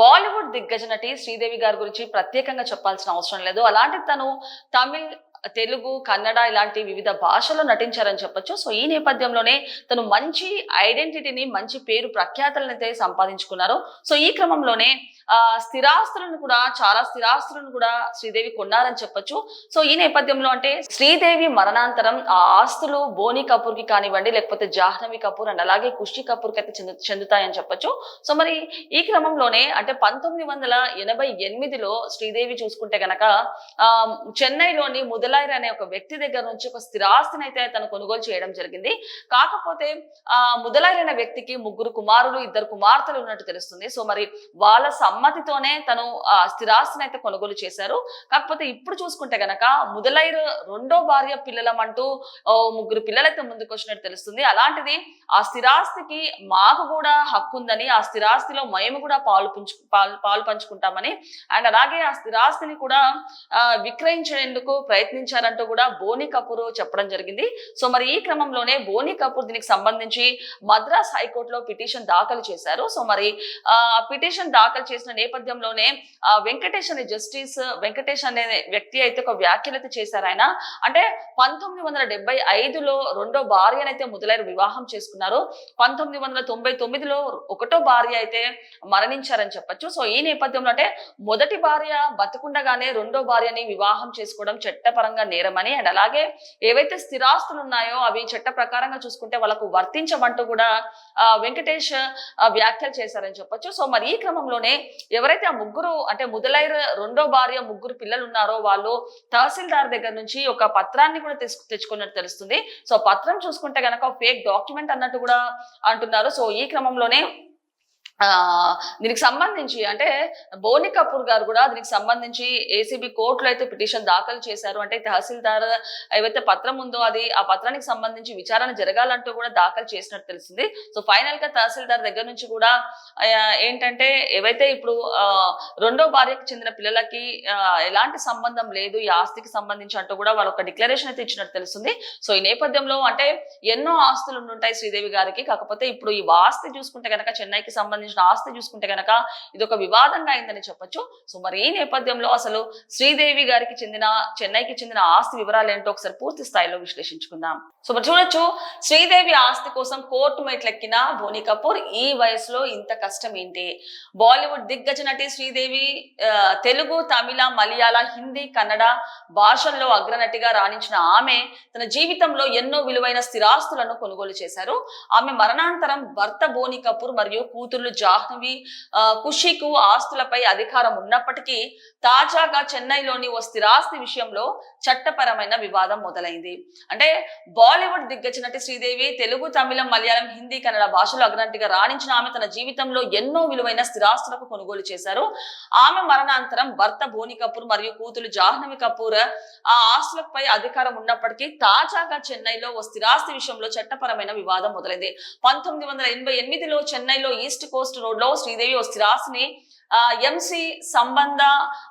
బాలీవుడ్ దిగ్గజ నటి శ్రీదేవి గారి గురించి ప్రత్యేకంగా చెప్పాల్సిన అవసరం లేదు. అలాంటి తను తమిళ్ తెలుగు కన్నడ ఇలాంటి వివిధ భాషల్లో నటించారని చెప్పొచ్చు. సో ఈ నేపథ్యంలోనే తను మంచి ఐడెంటిటీని మంచి పేరు ప్రఖ్యాతలను అయితే సంపాదించుకున్నారు. సో ఈ క్రమంలోనే ఆ స్థిరాస్తులను కూడా చాలా స్థిరాస్తులను కూడా శ్రీదేవి కొన్నారని చెప్పొచ్చు. సో ఈ నేపథ్యంలో అంటే శ్రీదేవి మరణాంతరం ఆ ఆస్తులు బోని కపూర్కి కానివ్వండి లేకపోతే జాహ్నవి కపూర్ అండ్ అలాగే ఖుషి కపూర్కి అయితే చెందు చెందుతాయని చెప్పొచ్చు. సో మరి ఈ క్రమంలోనే అంటే పంతొమ్మిది వందల ఎనభై ఎనిమిదిలో శ్రీదేవి చూసుకుంటే గనక ఆ చెన్నైలోని ముదలాయిర్ అనే ఒక వ్యక్తి దగ్గర నుంచి ఒక స్థిరాస్తిని అయితే తను కొనుగోలు చేయడం జరిగింది. కాకపోతే ఆ ముదలాయిర్ అనే వ్యక్తికి ముగ్గురు కుమారులు ఇద్దరు కుమార్తెలు ఉన్నట్టు తెలుస్తుంది. సో మరి వాళ్ళ సమ్మతితోనే తను ఆ స్థిరాస్తిని అయితే కొనుగోలు చేశారు. కాకపోతే ఇప్పుడు చూసుకుంటే గనక ముదలైర్ రెండో భార్య పిల్లలమంటూ అంటూ ముగ్గురు పిల్లలైతే ముందుకు వచ్చినట్టు తెలుస్తుంది. అలాంటిది ఆ స్థిరాస్తికి మాకు కూడా హక్కు ఉందని ఆ స్థిరాస్తిలో మేము కూడా పాలు పుంచు పాలు పాలు పంచుకుంటామని అండ్ అలాగే ఆ స్థిరాస్తిని కూడా విక్రయించేందుకు ప్రయత్నించారు ప్రయత్నించారంటూ కూడా బోని కపూర్ చెప్పడం జరిగింది. సో మరి ఈ క్రమంలోనే బోని కపూర్ దీనికి సంబంధించి మద్రాస్ హైకోర్టులో పిటిషన్ దాఖలు చేశారు. సో మరి ఆ పిటిషన్ దాఖలు చేసిన నేపథ్యంలోనే వెంకటేష్ అనే జస్టిస్ వెంకటేష్ అనే వ్యక్తి అయితే ఒక వ్యాఖ్యలు అయితే చేశారు ఆయన. అంటే పంతొమ్మిది వందల డెబ్బై ఐదులో రెండో భార్యనైతే మొదలైన వివాహం చేసుకున్నారు. పంతొమ్మిది వందల తొంభై తొమ్మిదిలో ఒకటో భార్య అయితే మరణించారని చెప్పొచ్చు. సో ఈ నేపథ్యంలో అంటే మొదటి భార్య బతుకుండగానే రెండో భార్యని వివాహం చేసుకోవడం చట్టపరంగా నేరమని అండ్ అలాగే ఏవైతే స్థిరాస్తులు ఉన్నాయో అవి చట్ట ప్రకారంగా చూసుకుంటే వాళ్ళకు వర్తించమంటూ కూడా వెంకటేష్ వ్యాఖ్యలు చేశారని చెప్పొచ్చు. సో మరి ఈ క్రమంలోనే ఎవరైతే ఆ ముగ్గురు అంటే ముదలైన రెండో భార్య ముగ్గురు పిల్లలు ఉన్నారో వాళ్ళు తహసీల్దార్ దగ్గర నుంచి ఒక పత్రాన్ని కూడా తీసుకు తెచ్చుకున్నట్టు తెలుస్తుంది. సో పత్రం చూసుకుంటే గనక ఫేక్ డాక్యుమెంట్ అన్నట్టు కూడా అంటున్నారు. సో ఈ క్రమంలోనే దీనికి సంబంధించి అంటే బోని కపూర్ గారు కూడా దీనికి సంబంధించి ఏసీబీ కోర్టులో అయితే పిటిషన్ దాఖలు చేశారు. అంటే తహసీల్దార్ ఏవైతే పత్రం ఉందో అది ఆ పత్రానికి సంబంధించి విచారణ జరగాలంటూ కూడా దాఖలు చేసినట్టు తెలిసింది సో ఫైనల్గా తహసీల్దార్ దగ్గర నుంచి కూడా ఏంటంటే ఏవైతే ఇప్పుడు ఆ, రెండో భార్యకు చెందిన పిల్లలకి ఎలాంటి సంబంధం లేదు ఈ ఆస్తికి సంబంధించి అంటూ కూడా వాళ్ళు ఒక డిక్లరేషన్ అయితే ఇచ్చినట్టు తెలుస్తుంది. సో ఈ నేపథ్యంలో అంటే ఎన్నో ఆస్తులు ఉండుంటాయి శ్రీదేవి గారికి. కాకపోతే ఇప్పుడు ఈ ఆస్తి చూసుకుంటే కనుక చెన్నైకి సంబంధించిన ఆస్తి చూసుకుంటే కనుక ఇది ఒక వివాదంగా అయిందని చెప్పొచ్చు. సో మరి ఈ నేపథ్యంలో అసలు శ్రీదేవి గారికి చెందిన చెన్నైకి చెందిన ఆస్తి వివరాలు ఏంటో ఒకసారి పూర్తి స్థాయిలో విశ్లేషించుకుందాం. సో మరి చూడొచ్చు శ్రీదేవి ఆస్తి కోసం కోర్టు మెట్లెక్కిన బోని కపూర్ ఈ వయసులో ఇంత కష్టం ఏంటి? బాలీవుడ్ దిగ్గజ నటి శ్రీదేవి తెలుగు తమిళ మలయాళ హిందీ కన్నడ భాషల్లో అగ్రనటిగా రాణించిన ఆమె తన జీవితంలో ఎన్నో విలువైన స్థిరాస్తులను కొనుగోలు చేశారు. ఆమె మరణాంతరం భర్త బోని కపూర్ మరియు కూతుర్లు జాహ్నవి ఖుషీకు ఆస్తులపై అధికారం ఉన్నప్పటికీ తాజాగా చెన్నైలోని ఓ స్థిరాస్తి విషయంలో చట్టపరమైన వివాదం మొదలైంది. అంటే బాలీవుడ్ దిగ్గజ నటి శ్రీదేవి తెలుగు తమిళం మలయాళం హిందీ కన్నడ భాషలో అగ్నట్టుగా రాణించిన ఆమె తన జీవితంలో ఎన్నో విలువైన స్థిరాస్తులకు కొనుగోలు చేశారు. ఆమె మరణాంతరం భర్త బోని కపూర్ మరియు కూతురు జాహ్నవి కపూర్ ఆ ఆస్తులపై అధికారం ఉన్నప్పటికీ తాజాగా చెన్నైలో ఓ స్థిరాస్తి విషయంలో చట్టపరమైన వివాదం మొదలైంది. పంతొమ్మిది వందల ఎనభై ఎనిమిదిలో చెన్నైలో ఈస్ట్ కోస్ట్ రోడ్లో శ్రీదేవి ఓ స్థిరాస్తిని ఆ, ఎంసి సంబంధ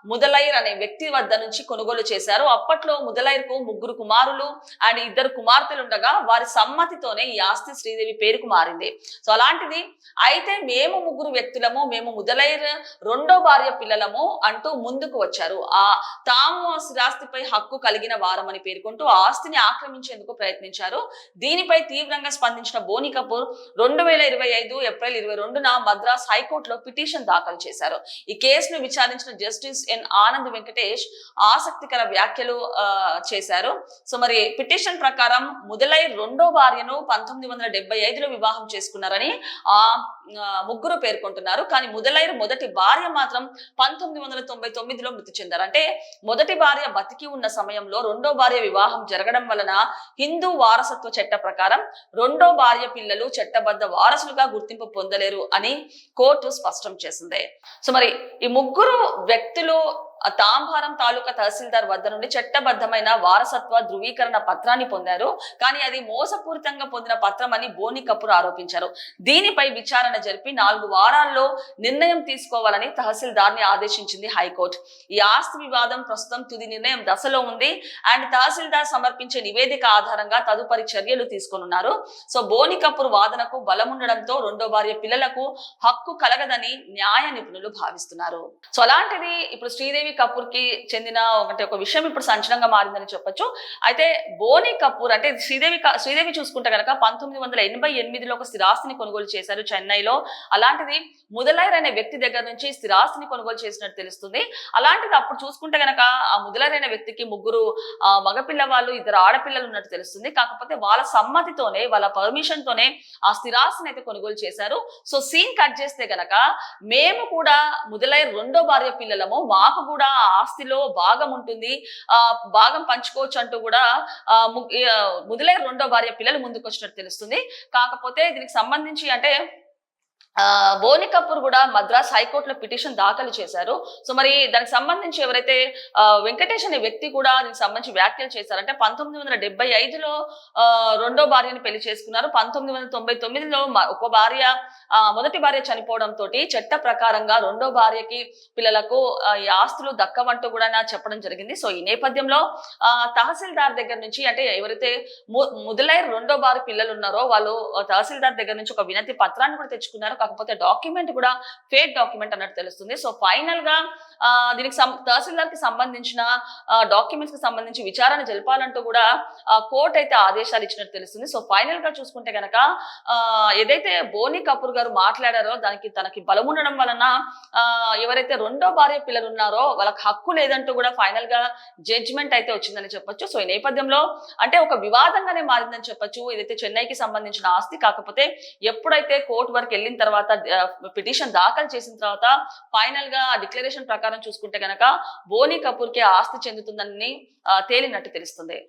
ముదలైర్ అనే వ్యక్తి వద్ద నుంచి కొనుగోలు చేశారు. అప్పట్లో ముదలైర్కు ముగ్గురు కుమారులు అండ్ ఇద్దరు కుమార్తెలు ఉండగా వారి సమ్మతితోనే ఈ ఆస్తి శ్రీదేవి పేరుకు మారింది. సో అలాంటిది అయితే మేము ముగ్గురు వ్యక్తులము మేము ముదలైర్ రెండో భార్య పిల్లలము అంటూ ముందుకు వచ్చారు. ఆ తాము స్థిరాస్తిపై హక్కు కలిగిన వారమని పేర్కొంటూ ఆస్తిని ఆక్రమించేందుకు ప్రయత్నించారు. దీనిపై తీవ్రంగా స్పందించిన బోని కపూర్ రెండు వేల ఇరవై ఐదు ఏప్రిల్ ఇరవై రెండున మద్రాస్ హైకోర్టులో పిటిషన్ దాఖలు చేశారు. ఈ కేసును విచారించిన జస్టిస్ ఎన్ ఆనంద్ వెంకటేష్ ఆసక్తికర వ్యాఖ్యలు ఆ, చేశారు. సో మరి పిటిషన్ ప్రకారం ముదలై రెండో భార్యను పంతొమ్మిది వందల డెబ్బై ఐదులో వివాహం చేసుకున్నారని ఆ, ముగ్గురు పేర్కొంటున్నారు. కానీ ముదలైర్ మొదటి భార్య మాత్రం పంతొమ్మిది వందల తొంభై తొమ్మిదిలో మృతి చెందారు. అంటే మొదటి భార్య బతికి ఉన్న సమయంలో రెండో భార్య వివాహం జరగడం వలన హిందూ వారసత్వ చట్ట ప్రకారం రెండో భార్య పిల్లలు చట్టబద్ధ వారసులుగా గుర్తింపు పొందలేరు అని కోర్టు స్పష్టం చేసింది. సో మరి ఈ ముగ్గురు వ్యక్తులు తాంబారం తాలూకా తహసీల్దార్ వద్ద నుండి చట్టబద్ధమైన వారసత్వ ధృవీకరణ పత్రాన్ని పొందారు. కానీ అది మోసపూరితంగా పొందిన పత్రం అని బోని కపూర్ ఆరోపించారు. దీనిపై విచారణ జరిపి నాలుగు వారాల్లో నిర్ణయం తీసుకోవాలని తహసీల్దార్ని ఆదేశించింది హైకోర్టు. ఈ ఆస్తి వివాదం ప్రస్తుతం తుది నిర్ణయం దశలో ఉంది. అండ్ తహసీల్దార్ సమర్పించే నివేదిక ఆధారంగా తదుపరి చర్యలు తీసుకోనున్నారు. సో బోని కపూర్ వాదనకు బలముండడంతో రెండో భార్య పిల్లలకు హక్కు కలగదని న్యాయ నిపుణులు భావిస్తున్నారు. సో అలాంటిది ఇప్పుడు శ్రీదేవి కపూర్కి చెందిన ఒకటి ఒక విషయం ఇప్పుడు సంచలనంగా మారిందని చెప్పొచ్చు. అయితే బోని కపూర్ అంటే శ్రీదేవి శ్రీదేవి చూసుకుంటే కనుక పంతొమ్మిది వందల ఎనభై ఎనిమిదిలో ఒక స్థిరాస్తిని కొనుగోలు చేశారు చెన్నైలో. అలాంటిది ముదలైర్ అనే వ్యక్తి దగ్గర నుంచి స్థిరాస్తిని కొనుగోలు చేసినట్టు తెలుస్తుంది. అలాంటిది అప్పుడు చూసుకుంటే గనక ఆ ముదలైర్ అనే వ్యక్తికి ముగ్గురు ఆ, మగపిల్ల వాళ్ళు ఇద్దరు ఆడపిల్లలు ఉన్నట్టు తెలుస్తుంది. కాకపోతే వాళ్ళ సమ్మతితోనే వాళ్ళ పర్మిషన్ తోనే ఆ స్థిరాస్తిని అయితే కొనుగోలు చేశారు. సో సీన్ కట్ చేస్తే గనక మేము కూడా ముదలైర్ రెండో భార్య పిల్లలము మాకు కూడా కూడా ఆస్తిలో భాగం ఉంటుంది. ఆ భాగం పంచుకోవచ్చు అంటూ కూడా ఆ రెండో భార్య పిల్లలు ముందుకు వచ్చినట్టు తెలుస్తుంది. కాకపోతే దీనికి సంబంధించి అంటే బోని కపూర్ కూడా మద్రాస్ హైకోర్టులో పిటిషన్ దాఖలు చేశారు. సో మరి దానికి సంబంధించి ఎవరైతే వెంకటేష్ అనే వ్యక్తి కూడా దీనికి సంబంధించి వ్యాఖ్యలు చేశారంటే పంతొమ్మిది వందల డెబ్బై ఐదులో రెండో భార్యని పెళ్ళి చేసుకున్నారు. పంతొమ్మిది వందల తొంభై తొమ్మిదిలో మ- ఒక భార్య మొదటి భార్య చనిపోవడంతో చట్ట ప్రకారంగా రెండో భార్యకి పిల్లలకు ఈ ఆస్తులు దక్కవంటూ కూడా నా చెప్పడం జరిగింది. సో ఈ నేపథ్యంలో ఆ, తహసీల్దార్ దగ్గర నుంచి అంటే ఎవరైతే ము- రెండో భార్య పిల్లలు ఉన్నారో వాళ్ళు తహసీల్దార్ దగ్గర నుంచి ఒక వినతి పత్రాన్ని కూడా తెచ్చుకున్నారు. కాకపోతే డాక్యుమెంట్ కూడా ఫేక్ డాక్యుమెంట్ అన్నట్టు తెలుస్తుంది. సో ఫైనల్గా దీనికి తహసీల్దార్కి సంబంధించిన డాక్యుమెంట్స్కి సంబంధించి విచారణ జరపాలంటూ కూడా కోర్టు అయితే ఆదేశాలు ఇచ్చినట్టు తెలుస్తుంది. సో ఫైనల్గా చూసుకుంటే గనక ఏదైతే బోని కపూర్ గారు మాట్లాడారో దానికి తనకి బలం ఉండడం వలన ఎవరైతే రెండో భార్య పిల్లలు ఉన్నారో వాళ్ళకి హక్కు లేదంటూ కూడా ఫైనల్గా జడ్జిమెంట్ అయితే వచ్చిందని చెప్పొచ్చు. సో ఈ నేపథ్యంలో అంటే ఒక వివాదంగానే మారిందని చెప్పొచ్చు. ఇదైతే చెన్నైకి సంబంధించిన ఆస్తి కాకపోతే ఎప్పుడైతే కోర్టు వరకు వెళ్ళిన తర్వాత పిటిషన్ దాఖలు చేసిన తర్వాత ఫైనల్గా డిక్లరేషన్ ప్రకారం చూసుకుంటే గనక బోని కపూర్కి ఆస్తి చెందుతుందని తేలినట్టు తెలుస్తుంది.